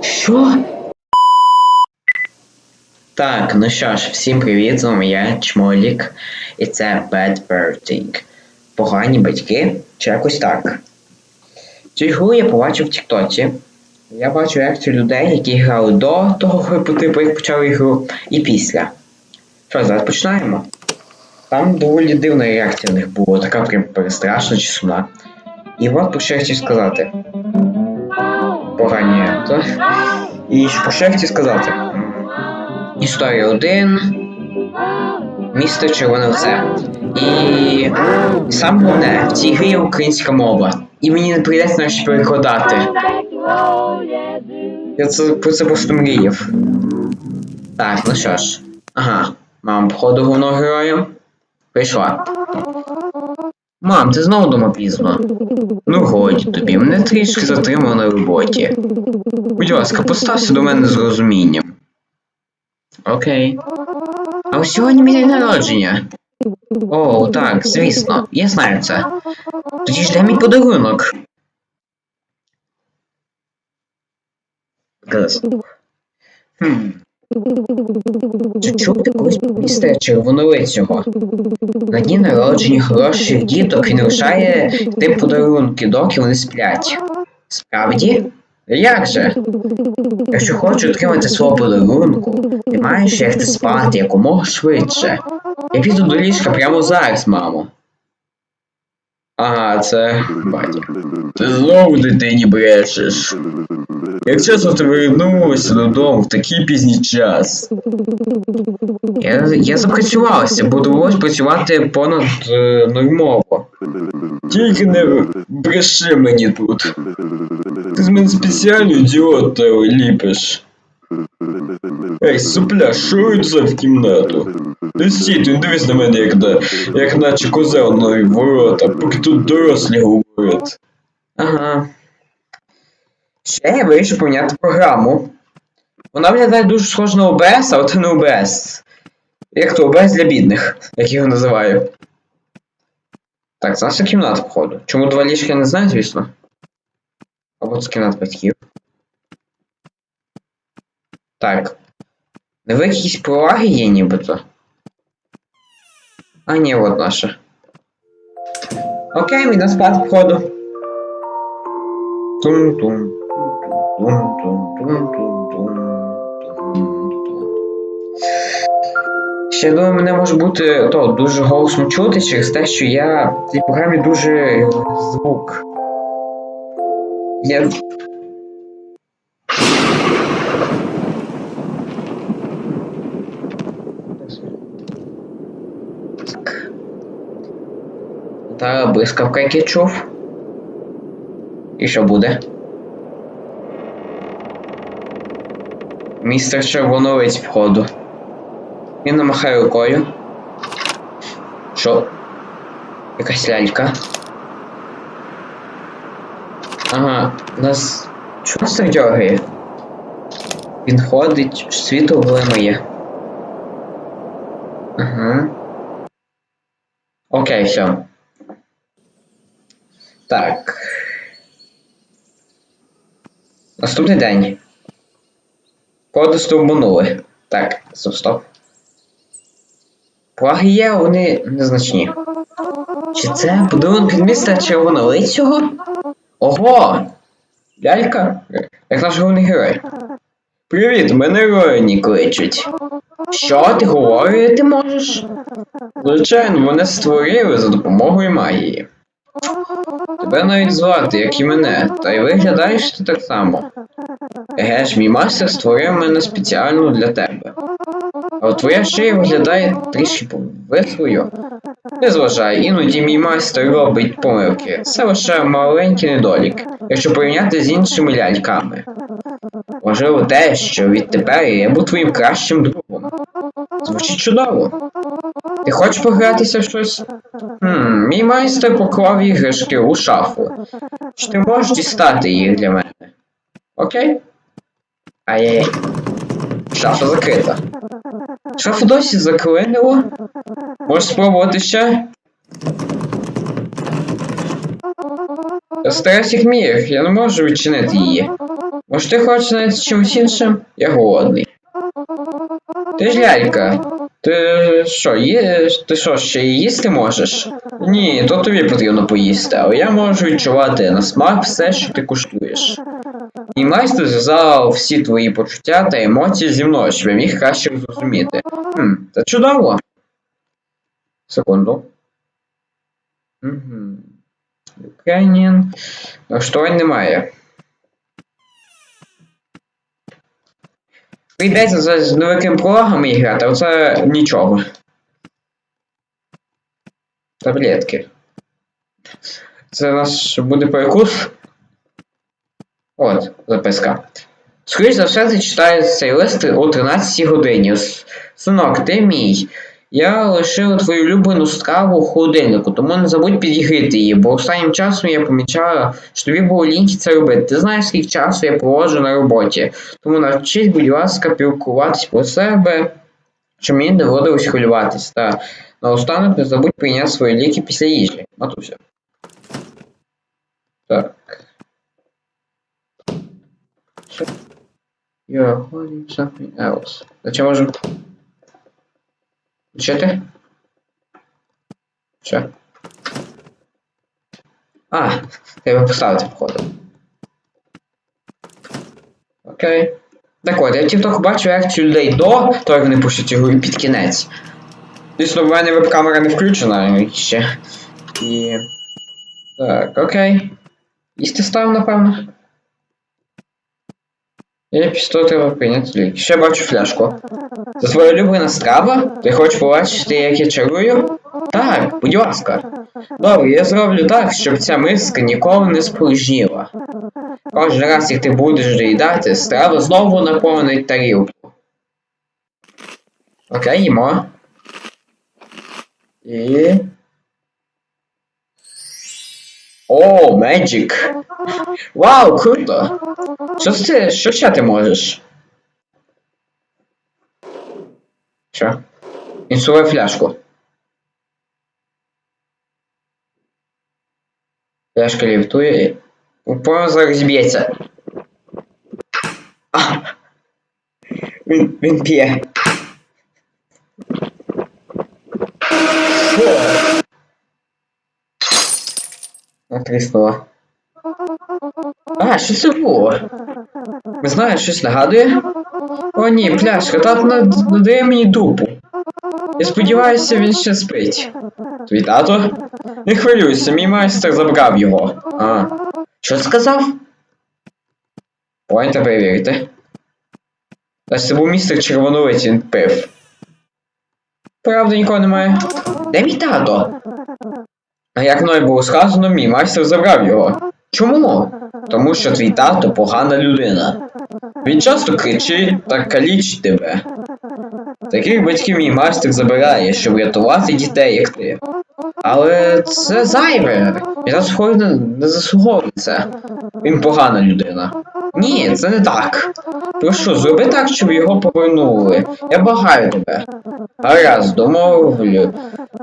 Що? Так, ну що ж, всім привіт, з вами я, Чмолік, і це Bad Parenting. Погані батьки, чи якось так. Цю ігру я побачив в Тіктоці. Я бачу реакцію людей, які грали до того, типу, як почали ігру, і після. Що, зараз починаємо. Там доволі дивна реакція в них була, така прям перестрашна чи сумна. І от про що я хотів сказати. Погані, то. І що я хотів сказати. Історія 1. Місто Червоне все. І саме головне, в цій грі українська мова. І мені не прийдеться навіть перекладати. Я це, про це просто мріяв. Так, ну що ж. Ага, мама, походу головного героя. Прийшла. Мам, ти знову дома пізно. Ну годі тобі, мене трішки затримало на роботі. Будь ласка, постався до мене з розумінням. Окей. А сьогодні мій день народження. О, так, звісно, я знаю це. Тоді ж де мій подарунок. Хм. Чи чув ти колись про містера червонолицього? На дні народження хороших діток він лишає тим подарунки, доки вони сплять. Справді? Як же? Якщо хочеш отримати свого подарунку, ти маєш лягти спати якомога швидше. Я піду до ліжка прямо зараз, мамо. Ага, це батя. Ти знову дитині брешеш. Як часто ти повернулася додому в такий пізній час? Я, я запрацювалася, бо довелось працювати понад е, нормово. Тільки не бреши мені тут. Ти з мене спеціально ідіота ліпиш. Ей, сопля, це в кімнату. Не стій, ти дивись на мене, як, на, як наче козел на ворота, поки тут дорослі говорять. Ага. Ще я вирішив поміняти програму. Вона виглядає дуже схоже на OBS, але це не OBS. Як то OBS для бідних, як його називаю. Так, це наша кімната, походу. Чому два ліжка я не знаю, звісно. Або це кімната батьків. Так. Диви, якісь проваги є нібито. А, ні, от наша. Окей, ми спати, походу. Тум-тум. Ще я думаю, мене може бути то дуже голосно чути через те, що я в цій програмі дуже звук. Я. Так. Та блискавка, як я чув. І що буде? Містер Червоновець входу. Він намахає рукою. Що? Якась лялька. Ага, нас. Чого це дергає? Він ходить, світло блимає. Ага. Окей, все. Так. Наступний день. Коди стовбанули. Так, стоп, стоп. Плаги є, вони незначні. Чи це подарунок від міста червонолицього? Ого! Лялька? Як наш головний герой. Привіт, мене Роні кличуть. Що ти говорити можеш? Звичайно, мене створили за допомогою магії. Тебе навіть звати, як і мене, та й виглядаєш ти так само. Еге ж, мій мастер створив мене спеціально для тебе. А от твоя шия виглядає трішки вислою. Не зважай, іноді мій майстер робить помилки. Це лише маленький недолік, якщо порівняти з іншими ляльками. Можливо, те, що відтепер я буду твоїм кращим другом. Звучить чудово. Ти хочеш погратися в щось? Хм, мій майстер поклав іграшки у шафу. Чи ти можеш дістати їх для мене? Окей? Ай-яй. Шафа закрита. Шафу досі заклинило? Можеш спробувати ще? Стараюсь як міг, я не можу відчинити її. Може ти хочеш зайнятися чимось іншим? Я голодний. Ти ж лялька. Ти що, є... ти що, ще їсти можеш? Ні, то тобі потрібно поїсти, але я можу відчувати на смак все, що ти куштуєш. І майстер зв'язав всі твої почуття та емоції зі мною, щоб я міг краще зрозуміти. Хм, це чудово. Секунду. Угу. Ukrainian. Налаштувань немає. Прийдеться з, з новими прологами грати, а це нічого. Таблетки. Це наш буде перекус. От, записка. Скоріше за все, ти читаєш цей лист о 13 годині. Синок, ти мій. Я лишила твою улюблену страву в холодильнику, тому не забудь підігріти її, бо останнім часом я помічала, що тобі було ліньки це робити. Ти знаєш, скільки часу я проводжу на роботі. Тому навчись, будь ласка, пілкуватись про себе, щоб мені доводилось хвилюватись. Та наостанок не забудь прийняти свої ліки після їжі. Матуся. Так. Що? You're holding something else. Зачем можемо? Включити? Що? А, треба поставити, походу. Окей. Так от, я в TikTok бачу реакцію людей до того, як вони пишуть його і під кінець. Звісно, в мене веб-камера не включена ще. І. Так, окей. Їсти став, напевно. Після того треба прийняти. Ще бачу фляжку. Це твоя улюблена страва? Ти хочеш побачити, як я чарую? Так, будь ласка. Добре, я зроблю так, щоб ця миска ніколи не спорожніла. Кожен раз, як ти будеш доїдати, страва знову наповнить тарілку. Окей, їмо. І. О, Magic! Вау, круто! Що це? Що ще ти можеш? Що? Інсувай фляжку. Фляжка лівтує і. По зараз зіб'ється. А! Він, він п'є. Фу. Натріснула. А, що це було? Не знаю, щось нагадує? О ні, пляшка, тато надає мені дупу. Я сподіваюся, він ще спить. Твій тато? Не хвилюйся, мій майстер забрав його. А. Що сказав? Поїньте перевірити. Та це був містер червоновиць, він пив. Правда, нікого немає. Де мій тато? А як мною було сказано, мій майстер забрав його. Чому? Тому що твій тато погана людина. Він часто кричить та калічить тебе. Таких батьків мій майстер забирає, щоб рятувати дітей, як ти. Але це зайве. Я не, не заслуговую це. Він погана людина. Ні, це не так. Прошу, зроби так, щоб його повернули. Я благаю тебе. Гаразд, домовлю.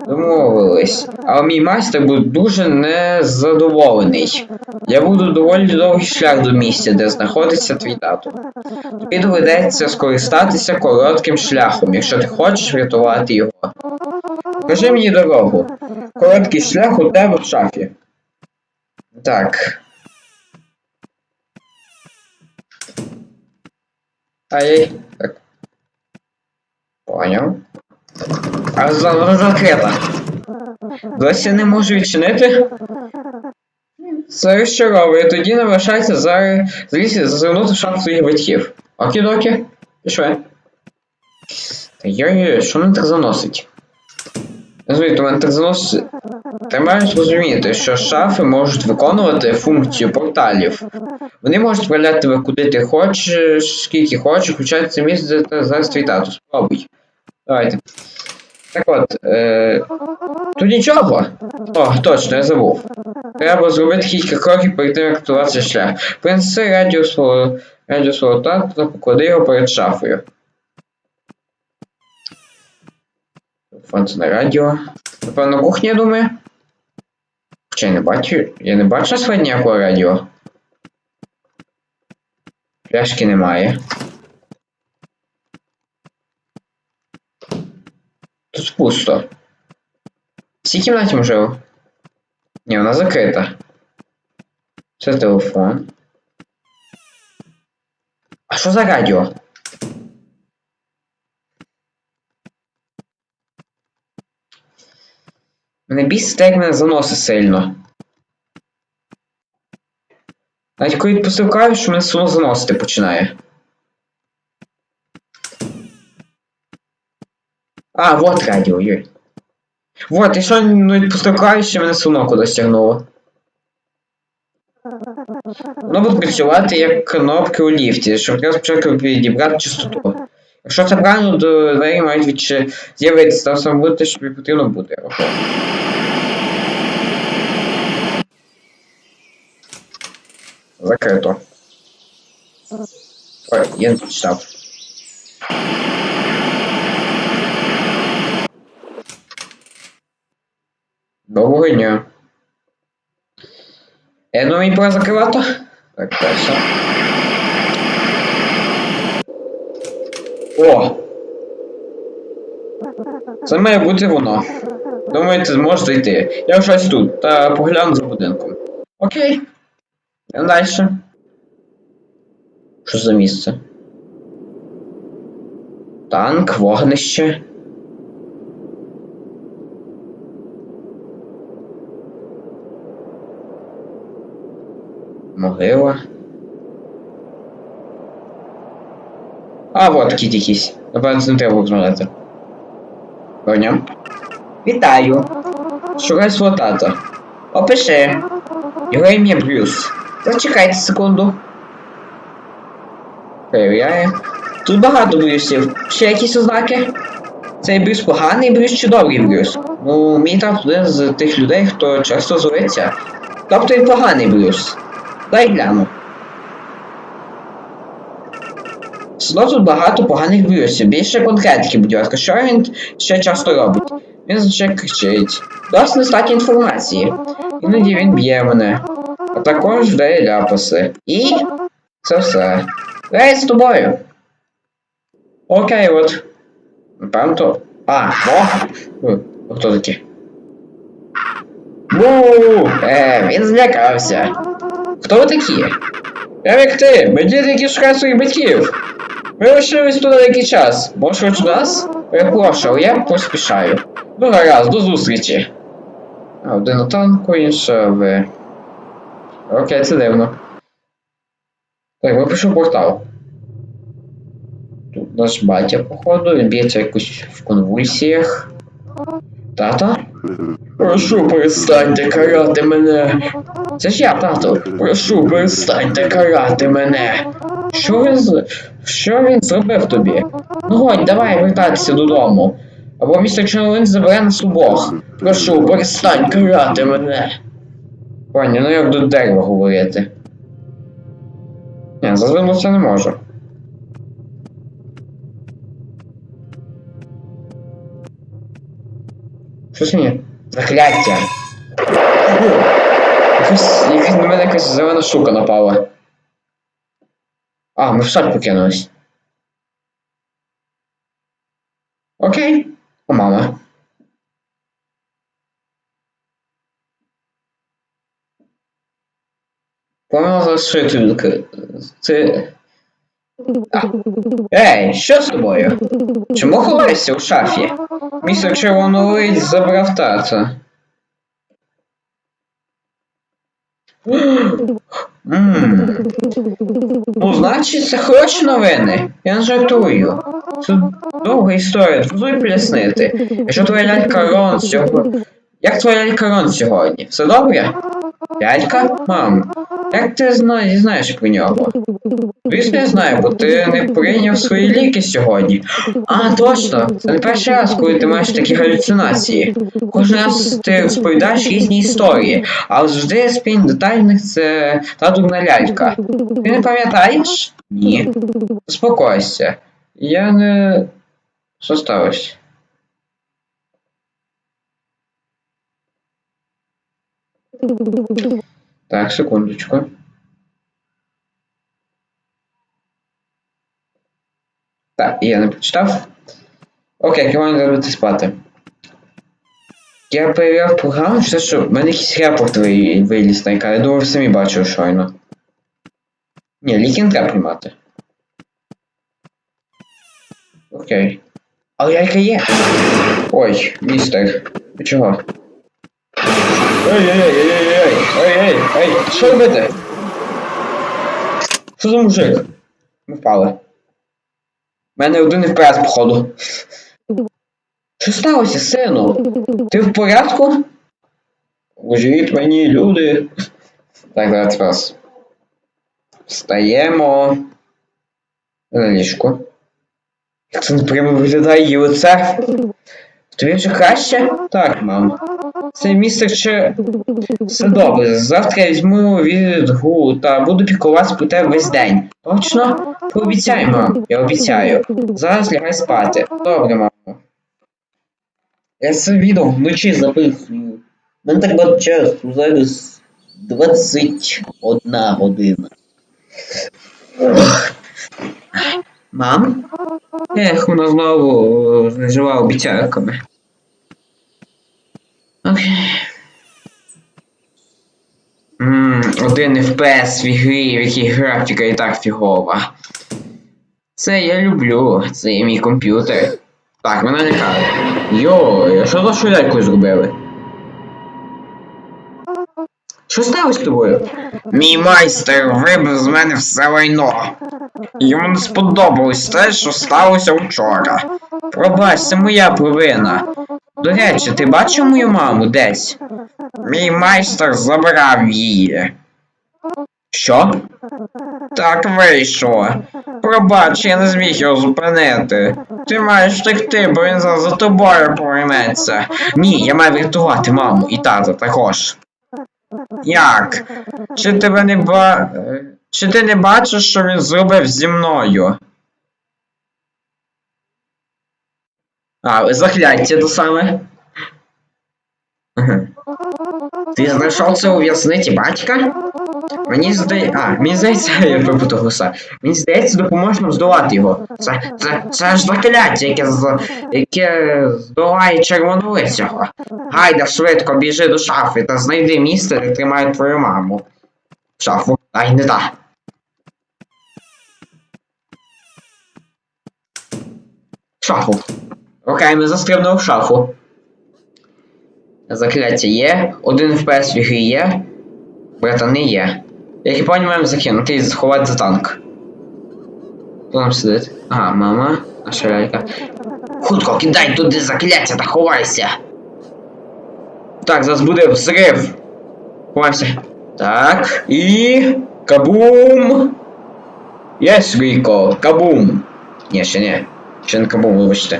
Домовились. Але мій майстер буде дуже незадоволений. Я буду доволі довгий шлях до місця, де знаходиться твій тато. Тобі доведеться скористатися коротким шляхом, якщо ти хочеш врятувати його. Покажи мені дорогу. Короткий шлях у тебе в шафі. Так. Ай, так. Поняв. А за- закрита. Досі не можу відчинити? Це розчаровує. Тоді не лишається зараз зазирнути в шафу своїх батьків. Окі-докі. Пішли. Та йой, що мене так заносить? Так заносить. Ти маєш розуміти, що шафи можуть виконувати функцію порталів. Вони можуть відправляти тебе куди ти хочеш, скільки хочеш, включати це місце, ти зараз твій тато. Спробуй. Давайте. Так от, е... тут нічого. О, точно, я забув. Треба зробити кілька кроків перед тим, як активувати шлях. Принеси радіо свого та поклади його перед шафою. На радіо. Напевно, кухня, я думаю. Хоча я не бачу. Я не бачу своє ніякого радіо. Пляшки немає. Тут пусто. В цій кімнаті можливо. Ні, вона закрита. Це телефон. А що за радіо? Мене бісить, як мене заносить сильно. Навіть коли відпустив що мене сильно заносити починає. А, вот радіо, Юрій. Вот, і що ну, відпустив що мене сильно кудись тягнуло. Воно буде працювати як кнопки у ліфті, щоб я спочатку підібрати частоту. Якщо це правильно, то двері мають відче з'явитися, там саме буде, що тобі потрібно буде. Закрито. Ой, я не прочитав. Доброго дня. Я думаю, пора закривати. Так, перше. О! Це має бути воно. Думаєте, зможете йти. Я щось тут, та погляну за будинком. Окей. Йдемо далі. Що за місце? Танк, вогнище. Могила. А, вот кіт якийсь. Напевно, це не треба розмовляти. Поняв? Вітаю. Шукай свого тата. Опиши. Його ім'я Брюс. Зачекайте секунду. Перевіряє. Тут багато Брюсів. Ще якісь ознаки? Цей Брюс поганий Брюс чи добрий Брюс? Ну, мій тато один з тих людей, хто часто зветься. Тобто він поганий Брюс. Дай гляну. Село тут багато поганих брюсів. Більше конкретики, будь ласка, що він ще часто робить? Він зазвичай кричить. Досить достатньо інформації. Іноді він б'є мене. А також дає ляпаси. І це все. Рейд з тобою. Окей, от. Напевно. А, о! Хто такий? Бу! Е, він злякався. Хто ви такі? Я як ти, діти, які шукають своїх батьків. Ми лишились тут деякий час. Може хоч нас? Перепрошую, я поспішаю. Ну гаразд, до зустрічі. Один на танку, інша в. Окей, це дивно. Так, ми пішов портал. Тут наш батя, походу, він б'ється якось в конвульсіях. Тата? Прошу, перестаньте карати мене. Це ж я, тато. Прошу, перестаньте карати мене. Що він з... Що він зробив тобі? Ну годь, давай вертатися додому. Або містер Чарлин забере нас обох. Прошу, перестань карати мене. Пані, ну як до дерева говорити. Ні, зазвернутися не можу. Щось мені? Закляття. Якась, якась на мене якась зелена штука напала. А, ми в сад покинулись. Окей. О, мама. Помила залишити. Це. А. Ей, що з тобою? Чому ховаєшся у шафі? Містер Червоновий забрав тата. Ну, значить, це хороші новини. Я не жартую. Це довга історія, дозволь пояснити. Якщо твоя лялька Рон сьогодні. Як твоя лялька Рон сьогодні? Все добре? Лялька? Мам, як ти зна... знаєш про нього? Звісно, я знаю, бо ти не прийняв свої ліки сьогодні. А, точно! Це не перший раз, коли ти маєш такі галюцинації. Кожен раз ти розповідаєш різні історії, але завжди спінь детальних це та дурна лялька. Ти не пам'ятаєш? Ні. Успокойся. Я не. Що сталося? Так, секундочку. Так, я не прочитав. Окей, керування робити спати. Я перевіряв програму, що, в мене якийсь репорт ви- виліз на екран. Я думаю, ви самі бачили щойно. Ні, ліки не треба приймати. Окей. Але яйка є. Ой, містер. Чого? Ой-ой-ой-ой-ой! Ой-ой! Ой! Що робити? Що за мужик? Ми впали. У мене один FPS, походу. Що сталося, сину? Ти в порядку? Уживіть мені, люди. Так, зараз раз. Встаємо. На ліжко. Як це неприємно виглядає її лице. Тобі вже краще? Так, мам. Це містер ще. Добре. Завтра я візьму відгул та буду піклуватися про тебе весь день. Точно? Пообіцяй, мам. Я обіцяю. Зараз лягай спати. Добре, мамо. Я це відео вночі записую. Мене так багато часу. Зараз 21 година. Мам? Ех, вона знову е, знижила обіцянками. Окей. Один FPS в ігрі, в якій графіка і так фігова. Це я люблю, це є мій комп'ютер. Так, мене не каже. Йой, а що за шуляйку зробили? Що сталося з тобою? Мій майстер вибив з мене все лайно. Йому не сподобалось те, що сталося вчора. Пробач, моя провина. До речі, ти бачив мою маму десь? Мій майстер забрав її. Що? Так вийшло. Пробач, я не зміг його зупинити. Ти маєш втекти, бо він зараз за тобою повернеться. Ні, я маю врятувати маму і тата також. Як? Чи тебе не ба. Чи ти не бачиш, що він зробив зі мною? А, закляття то саме. Ти знайшов це у в'язниці батька? Мені здається. А, мені здається, я випутав голоса. Мені здається, допоможе нам здолати його. Це, це, це ж закляття, яке, яке здолає червонолицього. Гайда швидко біжи до шафи та знайди місце, де тримають твою маму. Шафу. Ай, не та. Шафу. Окей, ми застрибнули в шафу. Закляття є. Один FPS в ігрі є. Братани є. Як і поні маємо закинути і сховати за танк. Хто там сидить? Ага, мама, наша лялька. Хутко, кидай туди закляття та ховайся. Так, зараз буде взрив. Ховаємося. Так, і. Кабум! Єс, Ріко, кабум! Ні, ще не. Ще не кабум, вибачте.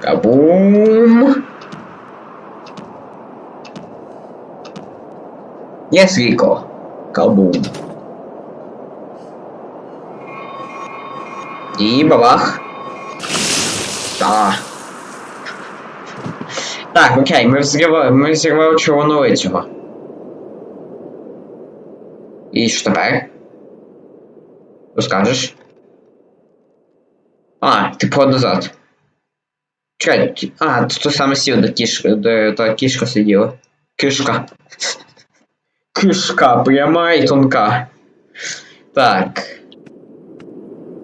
Кабум! Єс, Ріко, кабум. І бабах. Та. Так, окей, ми взривали, ми взривали червонолицього. І що тепер? Розкажеш? А, ти прод назад. Чекай, а, тут то саме сів, де кішка, де та кішка сиділа. Кишка. Кишка, пряма і тонка. Так.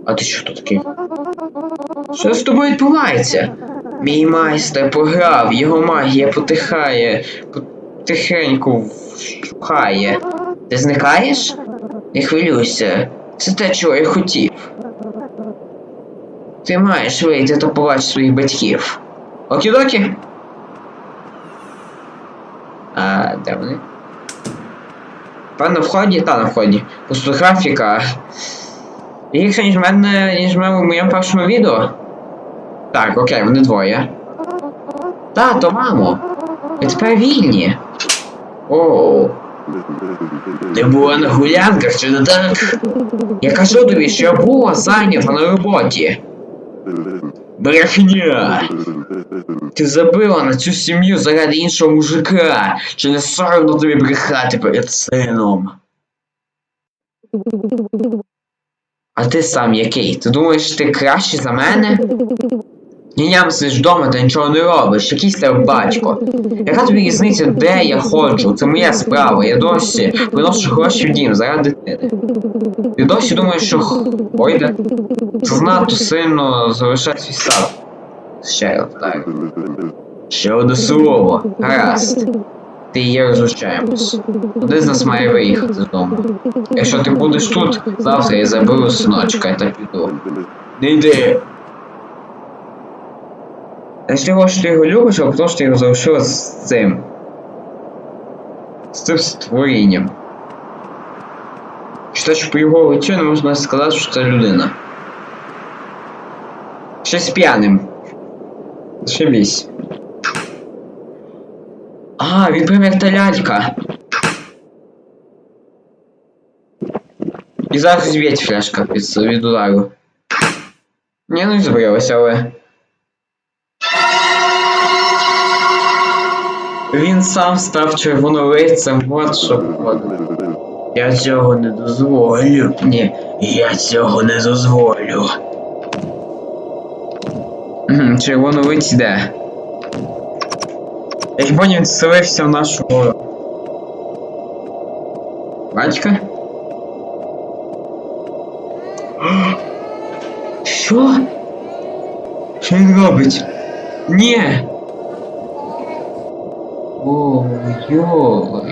А ти що тут такий? Що з тобою відбувається? Мій майстер програв, його магія потихає, потихеньку вщухає. Ти зникаєш? Не хвилюйся. Це те, чого я хотів. Ти маєш вийти та побачити своїх батьків. Окі-докі? А, де вони? Пан на вході? Та на вході. Просто графіка. Гірше, ніж мене, ніж в в моєму першому відео. Так, окей, вони двоє. Тато, мамо. Ви тепер вільні. Оу. Ти була на гулянках, чи не так? Я кажу тобі, що я була зайнята на роботі. Брехня! Ти забила на цю сім'ю заради іншого мужика. Чи не соромно тобі брехати перед сином? А ти сам який? Ти думаєш, ти кращий за мене? Ніням сидиш вдома та нічого не робиш, якийсь тебе батько. Яка тобі різниця, де я ходжу? Це моя справа. Я досі виношу гроші в дім заради дитини. Ти досі думаєш, що пойде? Це надто сильно залишає свій сад. Ще раз так. Ще одне слово. Гаразд. Ти і я розлучаємось. Один з нас має виїхати з дому. Якщо ти будеш тут, завтра я заберу синочка та піду. Не йди. А з того, що ти його любиш, а тому що ти його залишила з цим. З цим створінням. Читач по його лицю не можна сказати, що це людина. Щось п'яним. Зашибісь. А, він прям як та лялька. І зараз зіб'ється фляшка від, від удару. Ні, ну і збрилася, але. Він сам став червонолицем, от що виходить. Я цього не дозволю. Ні, я цього не дозволю. Червонолиць де? Я хіба він вселився в нашу гору. Батька? Що? Що він робить? Ні! О.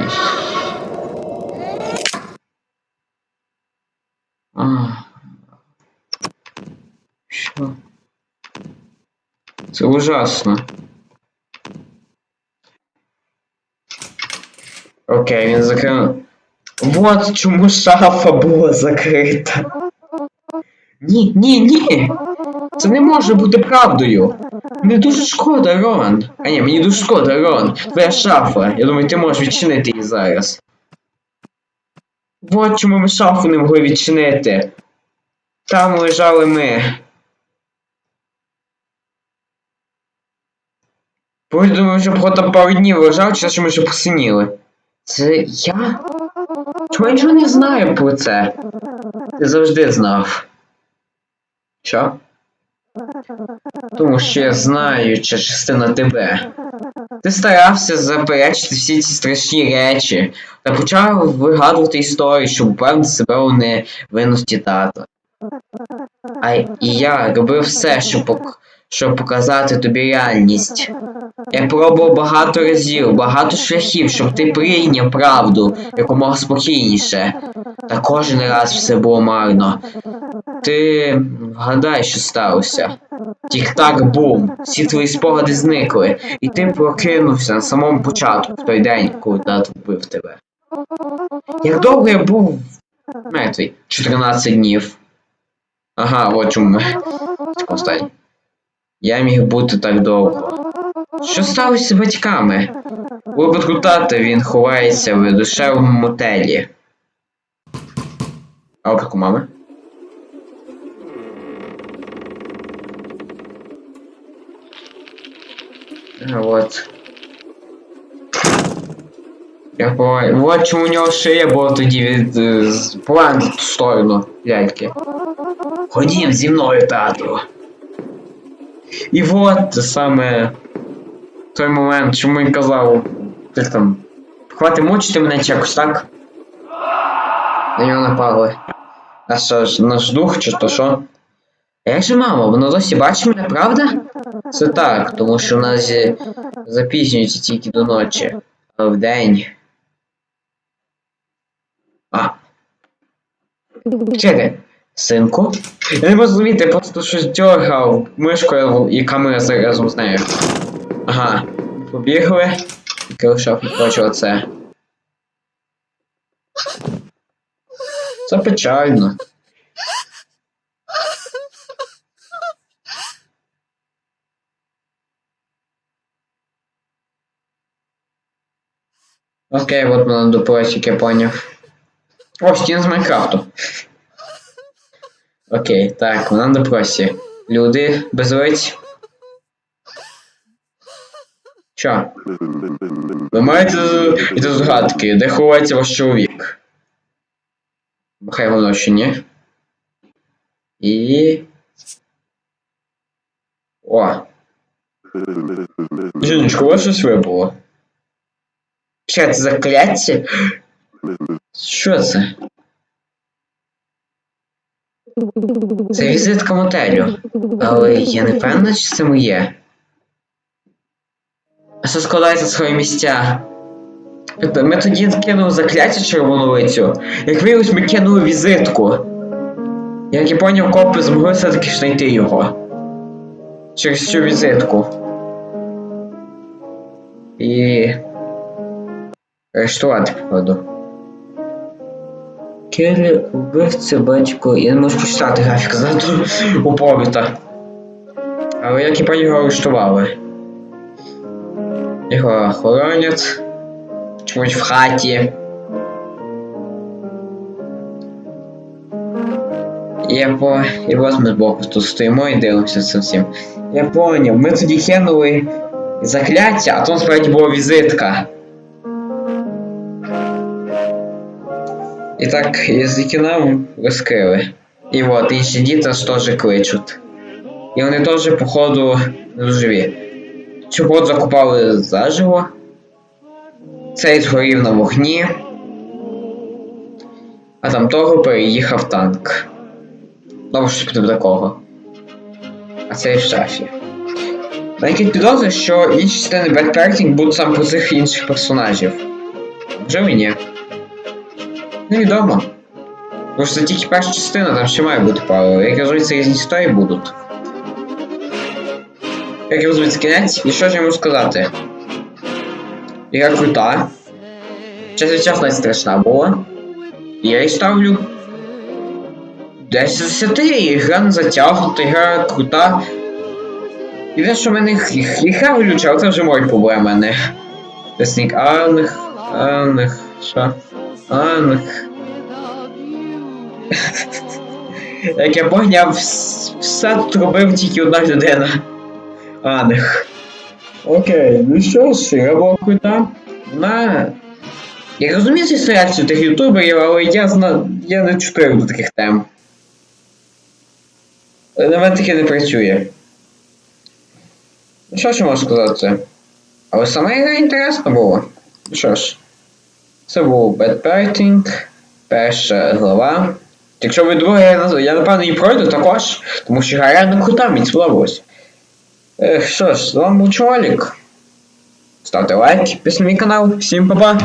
А. Що? Це ужасно. Окей, він закрив. Вот чому шафа була закрита. Ні, ні, ні. Це не може бути правдою. Мені дуже шкода, Рон. А ні, мені дуже шкода, Рон. Твоя шафа. Я думаю, ти можеш відчинити її зараз. Вот чому ми шафу не могли відчинити. Там лежали ми. Я думаю, що просто пару днів лежав, чи що ми вже посиніли. Це я? Чому я нічого не знаю про це? Ти завжди знав. Що? Тому що я знаю, що частина тебе. Ти старався заперечити всі ці страшні речі та почав вигадувати історії, щоб упевнити себе у невинності тата. А і я робив все, щоб, пок... щоб показати тобі реальність. Я пробував багато разів, багато шляхів, щоб ти прийняв правду якомога спокійніше. Та кожен раз все було марно. Ти вгадай, що сталося. Тік-так бум, всі твої спогади зникли, і ти прокинувся на самому початку в той день, коли тато вбив тебе. Як довго я був мертвий? 14 днів. Ага, от чому ми. Останній. Я міг бути так довго. Що сталося з батьками? У випадку тата він ховається в душевому мотелі. А випадку мами? А, Вот. Я по... Вот чому у нього шия була тоді від е, повернута в сторону ляльки. Ходім зі мною, тату. І от саме той момент, чому він казав, ти там, хвати мучити мене чи якось так. На нього напали. А що ж, наш дух чи то що? Як же мама, вона досі бачить мене, правда? Це так, тому що в нас запізнюється тільки до ночі, а вдень. А. Чекай, синку? Я не можу зрозуміти, я просто щось дергав мишкою і камера разом з нею. Ага, побігли. І Киршов бачив оце. Це печально. Окей, от мене як я поняв. О, стін з Майнкрафту. Окей, так, вона на допросі. Люди, безлиць. Що? Ви маєте йти згадки, де ховається ваш чоловік? Хай воно ще ні. І. О! Жіночко, у вас щось вибуло. Що це закляття? Що це? Це візитка мотелю. Але я не певна, чи це моє. А що складається свої місця? Тобто Ми тоді кинули закляття червону лицю. Як виявилось, ми кинули візитку. Як я поняв, копи змогли все-таки знайти його. Через цю візитку. І. Арештувати, походу. Келлі вбивця батько. Я не можу почитати графік ззаду упоріта. Але як я поняв, його арештували. Його охоронять. Чомусь в хаті. Я по... І ось ми збоку тут стоїмо і дивимося цим всім. Я поняв, ми тоді кинули закляття, а то насправді була візитка. І так, язики нам розкрили. І от, інші діти нас теж кличуть. І вони теж, походу, живі. Цю закупали заживо. Цей згорів на вогні. А там того переїхав танк. Знову ж таки такого. А це в шафі. Навіть підозри, що інші частини Parenting будуть саме про цих інших персонажів. Можливо, ні. Невідомо. Бо ж це тільки перша частина, там ще має бути пару. Як я це різні історії будуть. Як я це кінець, і що ж я можу сказати? Ігра крута. Час від часу навіть страшна була. Я їй ставлю 10 з 10. Ігра не затягнута, ігра крута. Єдине, що в мене ігра глюча, але це вже мої проблеми, а не Тесник Арних, Арних, що? Арних. Як я поняв, вс- все тут робив тільки одна людина. Аних. Окей, ну що ж, ігра була крута. Вона я розумію цю реакцію тих ютуберів, але я зна... я не чутив до таких тем. На мене таке не працює. Ну що ж я можу сказати? Але сама ігра інтересна була. Ну що ж, це був Bad Parenting, перша глава. Якщо ви друге, я, я напевно її пройду також, тому що реально крута, мені сподобалось. Ех, що ж, з вами був Чувалік. Ставте лайк, підписуйтесь на мій канал. Всім па-па!